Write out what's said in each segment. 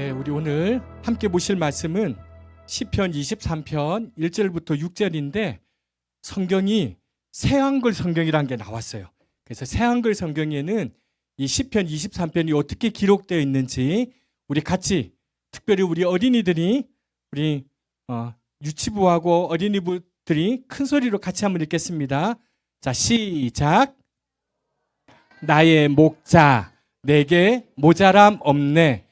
네, 우리 오늘 함께 보실 말씀은 시편 23편 1절부터 6절인데 성경이 새 한글 성경이라는 게 나왔어요. 그래서 새 한글 성경에는 이 시편 23편이 어떻게 기록되어 있는지 우리 같이 특별히 우리 어린이들이 우리 어, 유치부하고 어린이부들이 큰 소리로 같이 한번 읽겠습니다. 자, 시작. 나의 목자 내게 모자람 없네.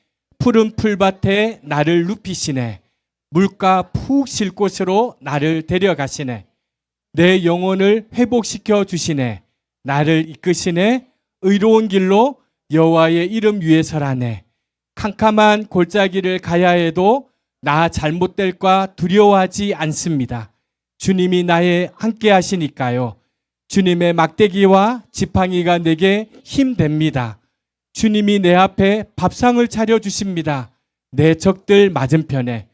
푸른 풀밭에 나를 눕히시네. 물가 푹 쉴 곳으로 나를 데려가시네. 내 영혼을 회복시켜 주시네. 나를 이끄시네. 의로운 길로 여호와의 이름 위에 서라네. 캄캄한 골짜기를 가야 해도 나 잘못될까 두려워하지 않습니다. 주님이 나의 함께 하시니까요. 주님의 막대기와 지팡이가 내게 힘됩니다. 주님이 내 앞에 밥상을 차려 주십니다. 내 적들 맞은편에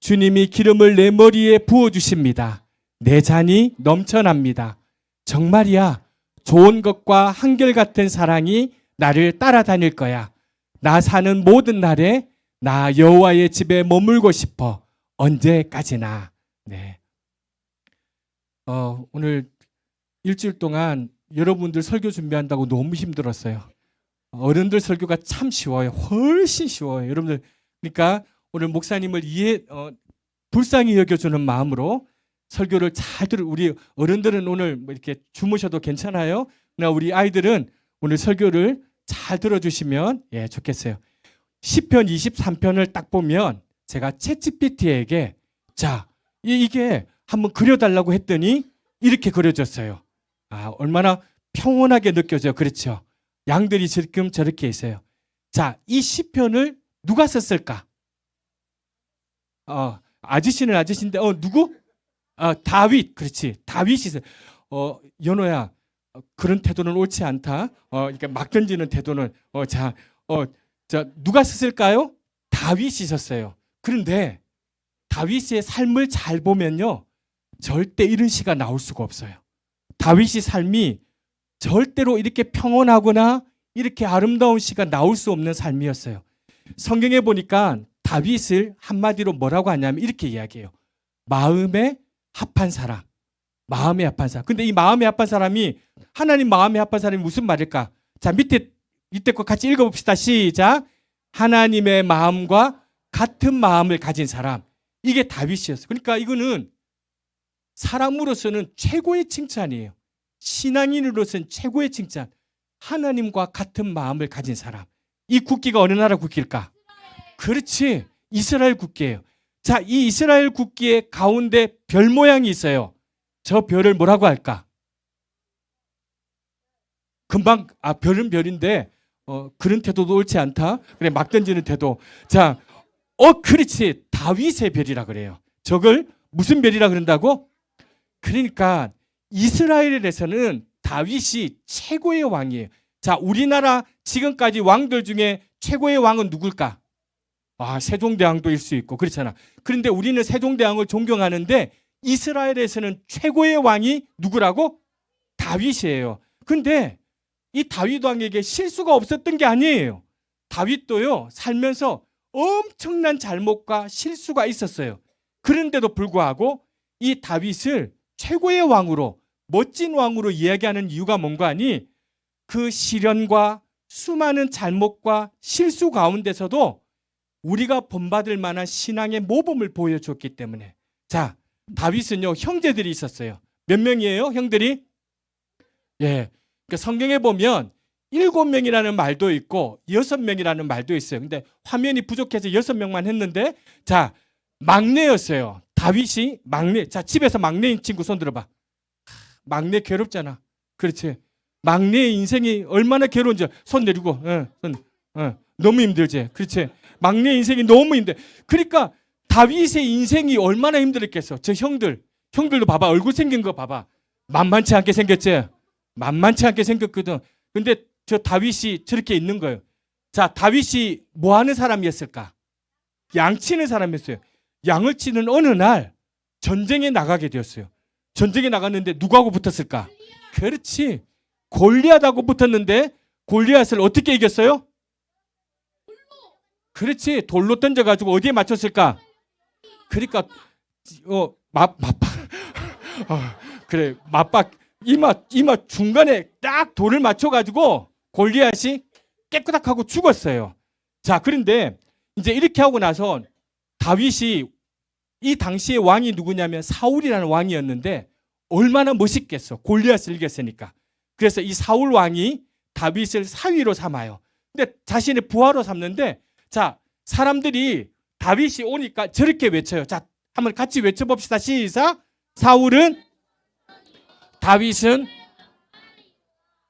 주님이 기름을 내 머리에 부어 주십니다. 내 잔이 넘쳐납니다. 정말이야. 좋은 것과 한결같은 사랑이 나를 따라다닐 거야. 나 사는 모든 날에 나 여호와의 집에 머물고 싶어. 언제까지나. 네. 어, 오늘 일주일 동안 여러분들 설교 준비한다고 너무 힘들었어요. 어른들 설교가 참 쉬워요. 훨씬 쉬워요. 여러분들 그러니까 오늘 목사님을 이해 어, 불쌍히 여겨주는 마음으로 설교를 잘 들을 우리 어른들은 오늘 뭐 이렇게 주무셔도 괜찮아요. 그러나 우리 아이들은 오늘 설교를 잘 들어주시면 예 좋겠어요. 시편 23편을 딱 보면 제가 챗GPT에게 자 이- 이게 한번 그려달라고 했더니 이렇게 그려졌어요. 아 얼마나 평온하게 느껴져요. 그렇죠. 양들이 지금 저렇게 있어요. 자, 이 시편을 누가 썼을까? 어, 아저씨는 아저씨인데 어 누구? 아, 다윗. 그렇지. 다윗이 썼. 어, 연호야. 어, 그런 태도는 옳지 않다. 어, 이렇게 막 던지는 태도는 어, 자, 어, 자, 누가 썼을까요? 다윗이 썼어요. 그런데 다윗의 삶을 잘 보면요. 절대 이런 시가 나올 수가 없어요. 다윗의 삶이 절대로 이렇게 평온하거나 이렇게 아름다운 시가 나올 수 없는 삶이었어요. 성경에 보니까 다윗을 한마디로 뭐라고 하냐면 이렇게 이야기해요. 마음에 합한 사람. 마음에 합한 사람. 근데 이 마음에 합한 사람이 하나님 마음에 합한 사람이 무슨 말일까? 자, 밑에 이때 거 같이 읽어 봅시다. 시작. 하나님의 마음과 같은 마음을 가진 사람. 이게 다윗이었어요. 그러니까 이거는 사람으로서는 최고의 칭찬이에요. 신앙인으로서는 최고의 칭찬. 하나님과 같은 마음을 가진 사람. 이 국기가 어느 나라 국기일까? 그렇지. 이스라엘 국기예요. 자, 이 이스라엘 국기의 가운데 별 모양이 있어요. 저 별을 뭐라고 할까? 금방 아 별은 별인데 어 그런 태도도 옳지 않다. 그래 막 던지는 태도. 자, 어 그렇지. 다윗의 별이라 그래요. 저걸 무슨 별이라 그런다고? 그러니까 이스라엘에서는 다윗이 최고의 왕이에요. 자, 우리나라 지금까지 왕들 중에 최고의 왕은 누굴까? 아, 세종대왕도 일 수 있고 그렇잖아. 그런데 우리는 세종대왕을 존경하는데 이스라엘에서는 최고의 왕이 누구라고? 다윗이에요. 근데 이 다윗 왕에게 실수가 없었던 게 아니에요. 다윗도요, 살면서 엄청난 잘못과 실수가 있었어요. 그런데도 불구하고 이 다윗을 최고의 왕으로 멋진 왕으로 이야기하는 이유가 뭔가 하니 그 시련과 수많은 잘못과 실수 가운데서도 우리가 본받을 만한 신앙의 모범을 보여줬기 때문에. 자 다윗은요 형제들이 있었어요. 몇 명이에요 형들이? 예 그러니까 성경에 보면 일곱 명이라는 말도 있고 여섯 명이라는 말도 있어요. 근데 화면이 부족해서 여섯 명만 했는데 자 막내였어요 다윗이 막내 자 집에서 막내인 친구 손 들어봐 막내 괴롭잖아. 그렇지. 막내의 인생이 얼마나 괴로운지 손 내리고, 어, 손, 어, 너무 힘들지. 그렇지. 막내 인생이 너무 힘들. 그러니까 다윗의 인생이 얼마나 힘들었겠어. 저 형들, 형들도 봐봐. 얼굴 생긴 거 봐봐. 만만치 않게 생겼지. 만만치 않게 생겼거든. 근데 저 다윗이 저렇게 있는 거예요. 자, 다윗이 뭐 하는 사람이었을까? 양 치는 사람이었어요. 양을 치는 어느 날 전쟁에 나가게 되었어요. 전쟁에 나갔는데 누구하고 붙었을까? 그렇지. 골리앗하고 붙었는데 골리앗을 어떻게 이겼어요? 그렇지 돌로 던져가지고 어디에 맞췄을까? 그러니까 어 맞, 맞박 어, 그래 맞박 이마 이마 중간에 딱 돌을 맞춰가지고 골리앗이 깨끗하고 죽었어요. 자 그런데 이제 이렇게 하고 나서 다윗이 이 당시의 왕이 누구냐면 사울이라는 왕이었는데 얼마나 멋있겠어 골리앗을 이겼으니까. 그래서 이 사울 왕이 다윗을 사위로 삼아요. 근데 자신의 부하로 삼는데 자 사람들이 다윗이 오니까 저렇게 외쳐요. 자 한번 같이 외쳐봅시다. 시작. 사울은 다윗은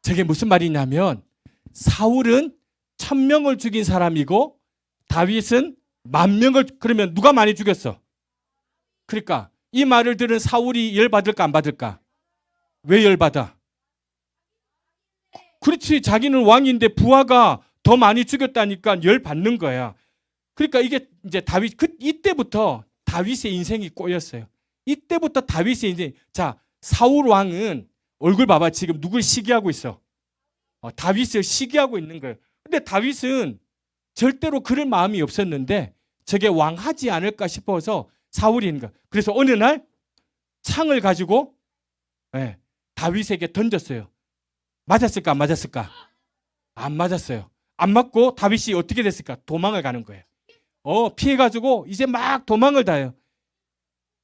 저게 무슨 말이냐면 사울은 천 명을 죽인 사람이고 다윗은 만 명을 그러면 누가 많이 죽였어? 그러니까 이 말을 들은 사울이 열 받을까 안 받을까? 왜 열 받아? 그렇지 자기는 왕인데 부하가 더 많이 죽였다니까 열 받는 거야. 그러니까 이게 이제 다윗 그 이때부터 다윗의 인생이 꼬였어요. 이때부터 다윗의 인생 자 사울 왕은 얼굴 봐봐 지금 누굴 시기하고 있어? 어, 다윗을 시기하고 있는 거예요. 근데 다윗은 절대로 그럴 마음이 없었는데 저게 왕하지 않을까 싶어서 거. 그래서 어느 날 창을 가지고 예, 다윗에게 던졌어요. 맞았을까 안 맞았을까? 안 맞았어요. 안 맞고 다윗이 어떻게 됐을까? 도망을 가는 거예요. 어 피해 가지고 이제 막 도망을 다요.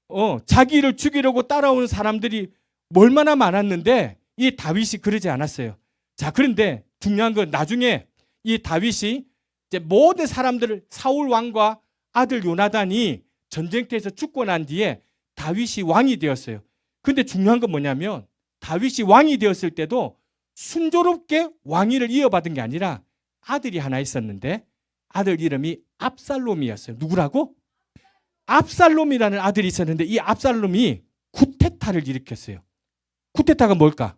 어 자기를 죽이려고 따라오는 사람들이 얼마나 많았는데 이 다윗이 그러지 않았어요. 자 그런데 중요한 건 나중에 이 다윗이 이제 모든 사람들을 사울 왕과 아들 요나단이 전쟁터에서 죽고 난 뒤에 다윗이 왕이 되었어요. 근데 중요한 건 뭐냐면 다윗이 왕이 되었을 때도 순조롭게 왕위를 이어받은 게 아니라 아들이 하나 있었는데 아들 이름이 압살롬이었어요. 누구라고? 압살롬이라는 아들이 있었는데 이 압살롬이 쿠데타를 일으켰어요. 쿠데타가 뭘까?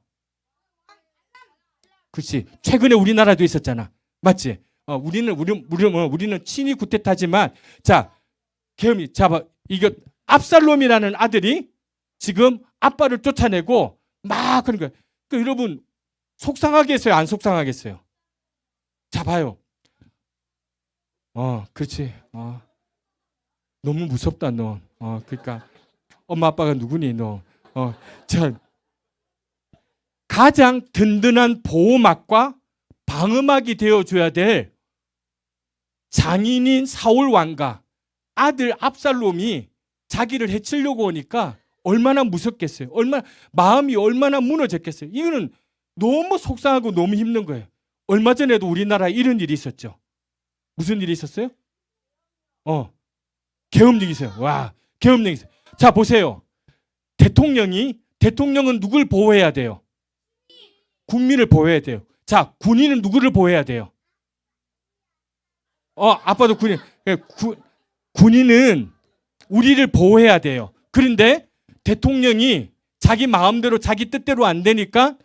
그렇지. 최근에 우리나라도 있었잖아. 맞지? 어, 우리는 우리 우리 어, 우리는 친위 쿠데타지만 자 계엄이 잡아 이거 압살롬이라는 아들이 지금 아빠를 쫓아내고 막 그런 거야. 그 여러분 속상하겠어요? 안 속상하겠어요? 자 봐요. 어, 그렇지. 어. 너무 무섭다 너. 어, 그러니까 엄마 아빠가 누구니 너. 어, 자 가장 든든한 보호막과 방어막이 되어 줘야 될 장인인 사울 왕과 아들 압살롬이 자기를 해치려고 오니까 얼마나 무섭겠어요. 얼마나 마음이 얼마나 무너졌겠어요. 이거는 너무 속상하고 너무 힘든 거예요. 얼마 전에도 우리나라에 이런 일이 있었죠. 무슨 일이 있었어요? 어, 계엄령이 있어요. 와, 계엄령이 있어요. 자, 보세요. 대통령이, 대통령은 누굴 보호해야 돼요? 국민을 보호해야 돼요. 자, 군인은 누구를 보호해야 돼요? 어, 아빠도 군인. 예, 구, 군인은 우리를 보호해야 돼요. 그런데 대통령이 자기 마음대로 자기 뜻대로 안 되니까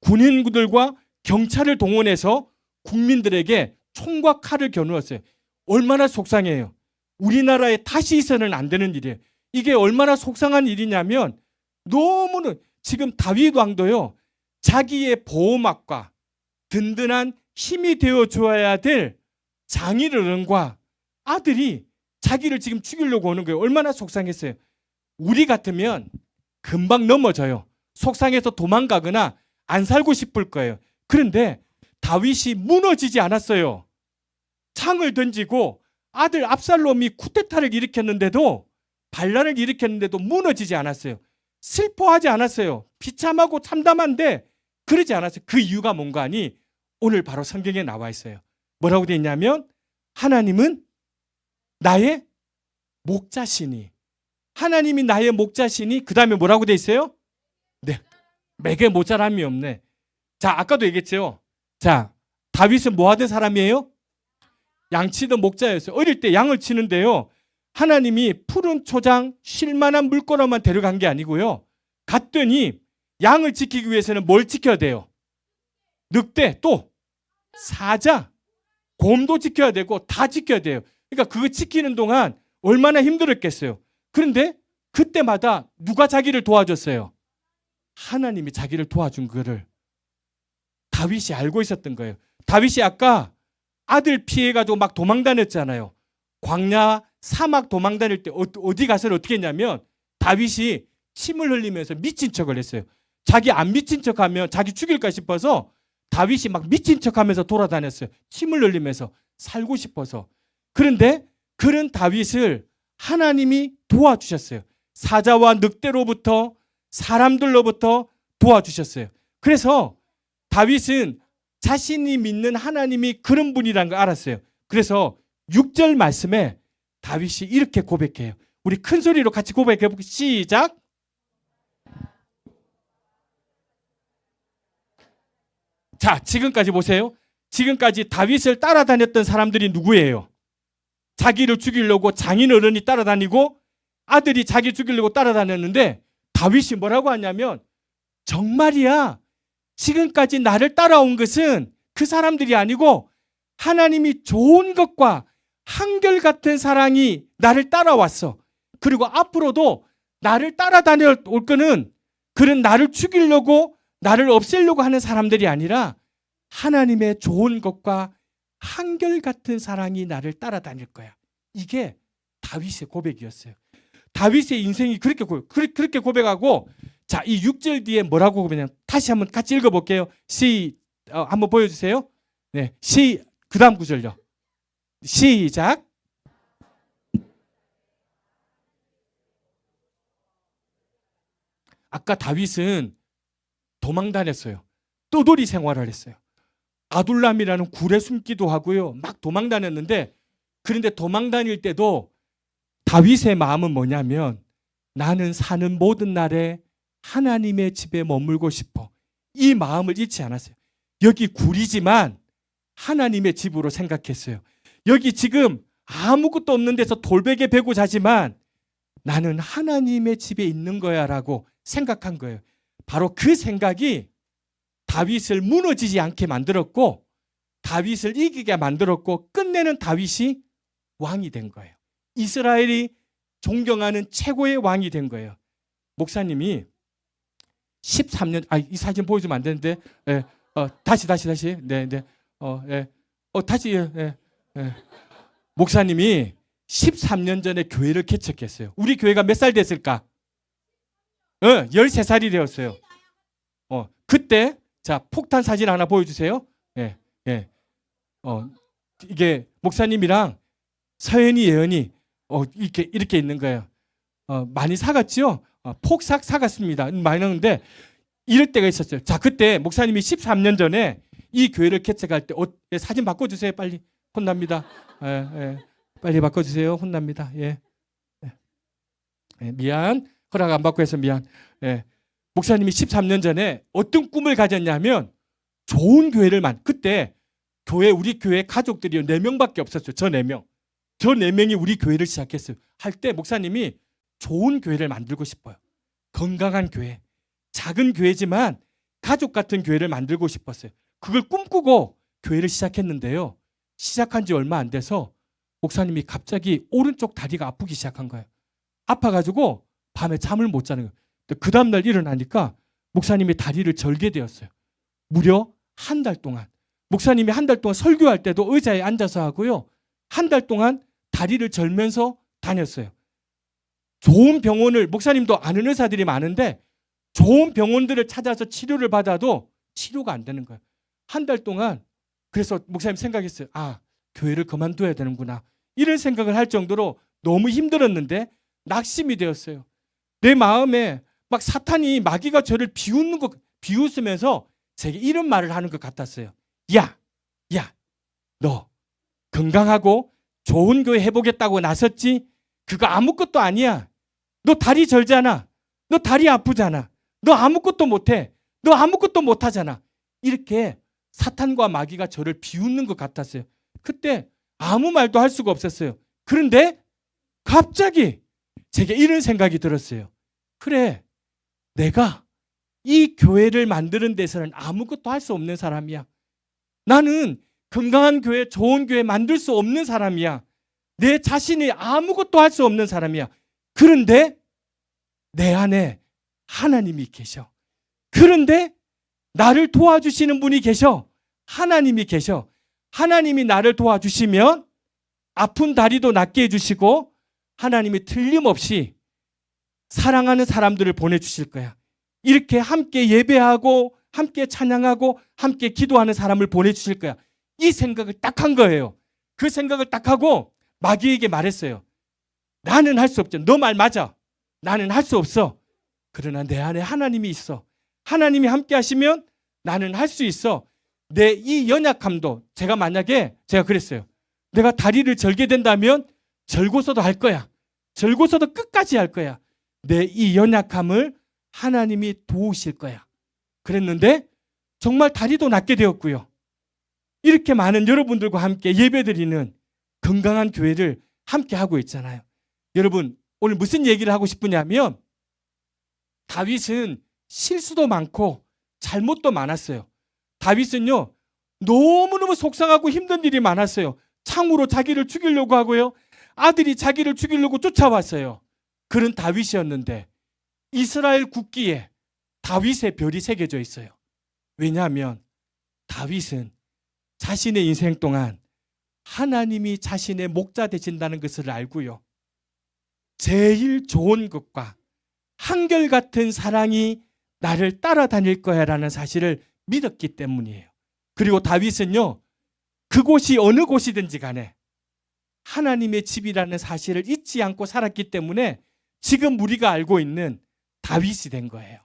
군인들과 경찰을 동원해서 국민들에게 총과 칼을 겨누었어요. 얼마나 속상해요. 우리나라에 다시 있어는 안 되는 일이에요. 이게 얼마나 속상한 일이냐면 너무는 지금 다윗 왕도요. 자기의 보호막과 든든한 힘이 되어 줘야 될 장인어른과 아들이 자기를 지금 죽이려고 오는 거예요. 얼마나 속상했어요. 우리 같으면 금방 넘어져요. 속상해서 도망가거나 안 살고 싶을 거예요. 그런데 다윗이 무너지지 않았어요. 창을 던지고 아들 압살롬이 쿠데타를 일으켰는데도 반란을 일으켰는데도 무너지지 않았어요. 슬퍼하지 않았어요. 비참하고 참담한데 그러지 않았어요. 그 이유가 뭔가 하니 오늘 바로 성경에 나와 있어요. 뭐라고 되어 있냐면 하나님은 나의 목자시니 하나님이 나의 목자시니 그 다음에 뭐라고 돼 있어요? 네, 맥에 모자람이 없네. 자, 아까도 얘기했죠. 자, 다윗은 뭐 하던 사람이에요? 양치던 목자였어요. 어릴 때 양을 치는데요. 하나님이 푸른 초장 쉴만한 물거로만 데려간 게 아니고요. 갔더니 양을 지키기 위해서는 뭘 지켜야 돼요? 늑대 또 사자 곰도 지켜야 되고 다 지켜야 돼요. 그러니까 그거 지키는 동안 얼마나 힘들었겠어요. 그런데 그때마다 누가 자기를 도와줬어요? 하나님이 자기를 도와준 거를 다윗이 알고 있었던 거예요. 다윗이 아까 아들 피해가지고 막 도망 다녔잖아요. 광야 사막 도망 다닐 때 어- 어디 가서 어떻게 했냐면 다윗이 침을 흘리면서 미친 척을 했어요. 자기 안 미친 척 하면 자기 죽일까 싶어서 다윗이 막 미친 척 하면서 돌아다녔어요. 침을 흘리면서 살고 싶어서. 그런데 그런 다윗을 하나님이 도와주셨어요. 사자와 늑대로부터 사람들로부터 도와주셨어요. 그래서 다윗은 자신이 믿는 하나님이 그런 분이라는 걸 알았어요. 그래서 6절 말씀에 다윗이 이렇게 고백해요. 우리 큰 소리로 같이 고백해 볼게요. 시작. 자, 지금까지 보세요. 지금까지 다윗을 따라다녔던 사람들이 누구예요? 자기를 죽이려고 장인 어른이 따라다니고 아들이 자기 죽이려고 따라다녔는데 다윗이 뭐라고 하냐면 정말이야. 지금까지 나를 따라온 것은 그 사람들이 아니고 하나님이 좋은 것과 한결같은 사랑이 나를 따라왔어. 그리고 앞으로도 나를 따라다닐 올 거는 그런 나를 죽이려고 나를 없애려고 하는 사람들이 아니라 하나님의 좋은 것과 한결같은 사랑이 나를 따라다닐 거야. 이게 다윗의 고백이었어요. 다윗의 인생이 그렇게 고, 그렇- 그렇게 고백하고 자, 이 6절 뒤에 뭐라고 고백하냐면 다시 한번 같이 읽어 볼게요. 시 어, 한번 보여 주세요. 네. 시 그다음 구절요. 시작. 아까 다윗은 도망 다녔어요. 떠돌이 생활을 했어요. 아둘람이라는 굴에 숨기도 하고요. 막 도망 다녔는데 그런데 도망 다닐 때도 다윗의 마음은 뭐냐면 나는 사는 모든 날에 하나님의 집에 머물고 싶어. 이 마음을 잊지 않았어요. 여기 굴이지만 하나님의 집으로 생각했어요. 여기 지금 아무것도 없는 데서 돌베개 베고 자지만 나는 하나님의 집에 있는 거야 라고 생각한 거예요. 바로 그 생각이 다윗을 무너지지 않게 만들었고 다윗을 이기게 만들었고 끝내는 다윗이 왕이 된 거예요. 이스라엘이 존경하는 최고의 왕이 된 거예요. 목사님이 13년 아 이 사진 보여주면 안 되는데 예, 어, 다시 다시 다시 네 네. 어, 예. 어 다시 예, 예, 예. 목사님이 13년 전에 교회를 개척했어요. 우리 교회가 몇 살 됐을까? 어, 13살이 되었어요. 어, 그때 자, 폭탄 사진 하나 보여 주세요. 예. 예. 어, 이게 목사님이랑 서연이 예언이 어, 이렇게 이렇게 있는 거예요. 어, 많이 사갔죠? 어, 폭삭 사갔습니다. 많이 나는데 이럴 때가 있었어요. 자, 그때 목사님이 13년 전에 이 교회를 개척할 때 어, 예, 사진 바꿔 주세요. 빨리 혼납니다. 예, 예. 빨리 바꿔 주세요. 혼납니다. 예. 예. 예, 미안. 허락 안 받고 해서 미안. 예. 목사님이 13년 전에 어떤 꿈을 가졌냐면 좋은 교회를 만 그때 교회 우리 교회 가족들이 4명밖에 없었어요. 저 4명. 저 4명이 우리 교회를 시작했어요. 할 때 목사님이 좋은 교회를 만들고 싶어요. 건강한 교회. 작은 교회지만 가족 같은 교회를 만들고 싶었어요. 그걸 꿈꾸고 교회를 시작했는데요. 시작한 지 얼마 안 돼서 목사님이 갑자기 오른쪽 다리가 아프기 시작한 거예요. 아파가지고 밤에 잠을 못 자는 거예요. 그 다음날 일어나니까 목사님이 다리를 절게 되었어요. 무려 한 달 동안. 목사님이 한 달 동안 설교할 때도 의자에 앉아서 하고요. 한 달 동안 다리를 절면서 다녔어요. 좋은 병원을, 목사님도 아는 의사들이 많은데 좋은 병원들을 찾아서 치료를 받아도 치료가 안 되는 거예요. 한 달 동안 그래서 목사님 생각했어요. 아, 교회를 그만둬야 되는구나. 이런 생각을 할 정도로 너무 힘들었는데 낙심이 되었어요. 내 마음에 막 사탄이 마귀가 저를 비웃는 것 비웃으면서 제게 이런 말을 하는 것 같았어요. 야, 야, 너 건강하고 좋은 교회 해보겠다고 나섰지? 그거 아무것도 아니야. 너 다리 절잖아. 너 다리 아프잖아. 너 아무것도 못해. 너 아무것도 못하잖아. 이렇게 사탄과 마귀가 저를 비웃는 것 같았어요. 그때 아무 말도 할 수가 없었어요. 그런데 갑자기 제게 이런 생각이 들었어요. 그래, 내가 이 교회를 만드는 데서는 아무것도 할 수 없는 사람이야. 나는 건강한 교회, 좋은 교회 만들 수 없는 사람이야. 내 자신이 아무것도 할 수 없는 사람이야. 그런데 내 안에 하나님이 계셔. 그런데 나를 도와주시는 분이 계셔. 하나님이 계셔. 하나님이 나를 도와주시면 아픈 다리도 낫게 해주시고 하나님이 틀림없이 사랑하는 사람들을 보내주실 거야. 이렇게 함께 예배하고 함께 찬양하고 함께 기도하는 사람을 보내주실 거야. 이 생각을 딱 한 거예요. 그 생각을 딱 하고 마귀에게 말했어요. 나는 할 수 없죠. 너 말 맞아. 나는 할 수 없어. 그러나 내 안에 하나님이 있어. 하나님이 함께 하시면 나는 할 수 있어. 내 이 연약함도 제가 만약에 제가 그랬어요. 내가 다리를 절게 된다면 절고서도 할 거야. 절고서도 끝까지 할 거야. 내 이 연약함을 하나님이 도우실 거야. 그랬는데 정말 다리도 낫게 되었고요. 이렇게 많은 여러분들과 함께 예배드리는 건강한 교회를 함께 하고 있잖아요. 여러분, 오늘 무슨 얘기를 하고 싶으냐면 다윗은 실수도 많고 잘못도 많았어요. 다윗은요, 너무너무 속상하고 힘든 일이 많았어요. 창으로 자기를 죽이려고 하고요. 아들이 자기를 죽이려고 쫓아왔어요. 그런 다윗이었는데 이스라엘 국기에 다윗의 별이 새겨져 있어요. 왜냐하면 다윗은 자신의 인생 동안 하나님이 자신의 목자 되신다는 것을 알고요. 제일 좋은 것과 한결같은 사랑이 나를 따라다닐 거야 라는 사실을 믿었기 때문이에요. 그리고 다윗은요, 그곳이 어느 곳이든지 간에 하나님의 집이라는 사실을 잊지 않고 살았기 때문에 지금 우리가 알고 있는 다윗이 된 거예요.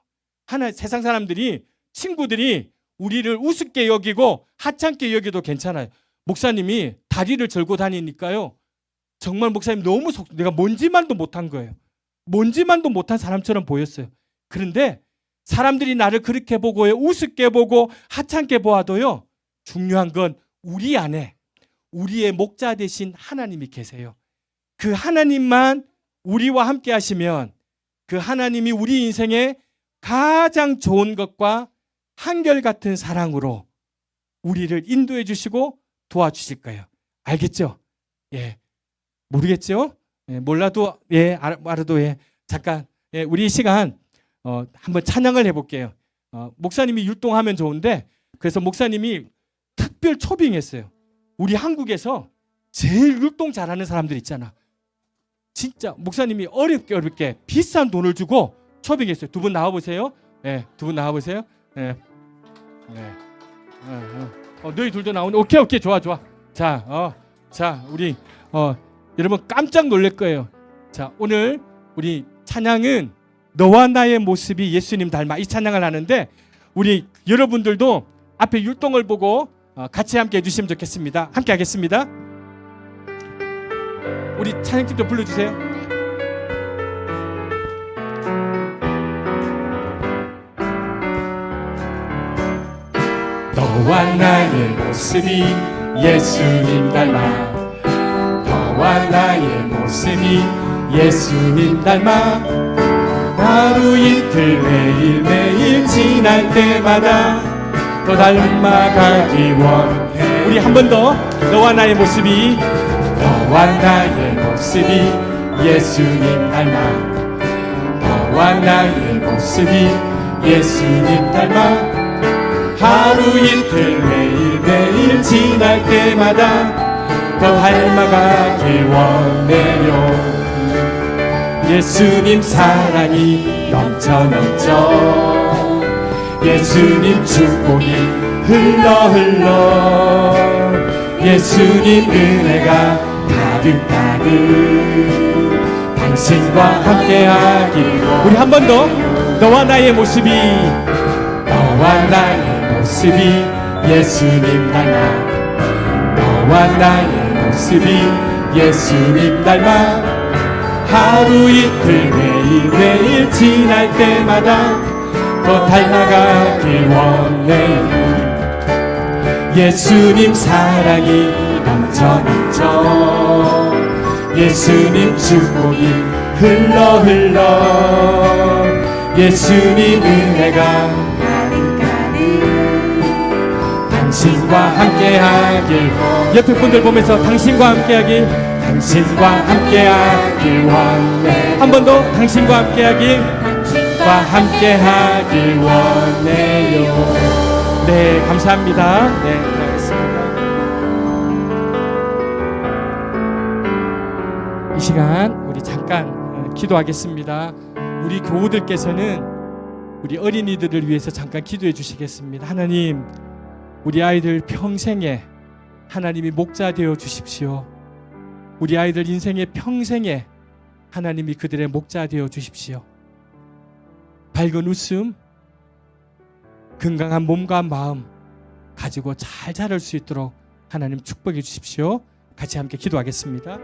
하나 세상 사람들이 친구들이 우리를 우습게 여기고 하찮게 여기도 괜찮아요. 목사님이 다리를 절고 다니니까요. 정말 목사님 너무 속 내가 뭔지만도 못한 거예요. 뭔지만도 못한 사람처럼 보였어요. 그런데 사람들이 나를 그렇게 보고요. 우습게 보고 하찮게 보아도요. 중요한 건 우리 안에 우리의 목자 되신 하나님이 계세요. 그 하나님만 우리와 함께 하시면 그 하나님이 우리 인생에 가장 좋은 것과 한결같은 사랑으로 우리를 인도해 주시고 도와주실 거예요. 알겠죠? 예. 모르겠죠? 예, 몰라도 예, 알- 알아도 예. 잠깐 예, 우리 이 시간 어, 한번 찬양을 해 볼게요. 어, 목사님이 율동하면 좋은데 그래서 목사님이 특별 초빙했어요. 우리 한국에서 제일 율동 잘하는 사람들 있잖아. 진짜 목사님이 어렵게 어렵게 비싼 돈을 주고 초빙했어요. 두 분 나와 보세요. 예, 두분 나와 보세요. 예. 네. 어, 어. 어, 너희 둘도 나오네. 오케이, 오케이, 좋아, 좋아. 자, 어, 자, 우리 어, 여러분 깜짝 놀랄 거예요. 자, 오늘 우리 찬양은 너와 나의 모습이 예수님 닮아 이 찬양을 하는데 우리 여러분들도 앞에 율동을 보고 어, 같이 함께 해주시면 좋겠습니다. 함께 하겠습니다. 우리 찬양팀도 불러주세요. 너와 나의 모습이 예수님 닮아. 너와 나의 모습이 예수님 닮아. 하루 이틀 매일 매일 지날 때마다 더 닮아가기 원해. 우리 한 번 더. 너와 나의 모습이 너와 나의 모습이 예수님 닮아. 너와 나의 모습이 예수님 닮아. 하루 이틀 매일 매일 지날 때마다 더 닮아가길 원해요. 예수님 사랑이 넘쳐 넘쳐. 예수님 축복이 흘러 흘러. 예수님 은혜가 가득 가득 당신과 함께하길 우리 한 번 더. 너와 나의 모습이. 너와 나의 모습이 예수님 닮아. 너와 나의 모습이 예수님 닮아. 하루 이틀 매일 매일 지날 때마다 더 닮아가길 원해요. 예수님 사랑이 넘쳐 넘쳐 예수님 축복이 흘러 흘러. 예수님 은혜가 당신과 함께하길. 옆에 분들 보면서 당신과 함께하길 당신과 함께하길 원해. 한 번 더 당신과 함께하길 과 함께하길 원해요. 네 감사합니다. 네 시간 우리 잠깐 어, 기도하겠습니다. 우리 교우들께서는 우리 어린이들을 위해서 잠깐 기도해 주시겠습니다. 하나님, 우리 아이들 평생에 하나님이 목자 되어 주십시오. 우리 아이들 인생의 평생에 하나님이 그들의 목자 되어 주십시오. 밝은 웃음, 건강한 몸과 마음 가지고 잘 자랄 수 있도록 하나님 축복해 주십시오. 같이 함께 기도하겠습니다.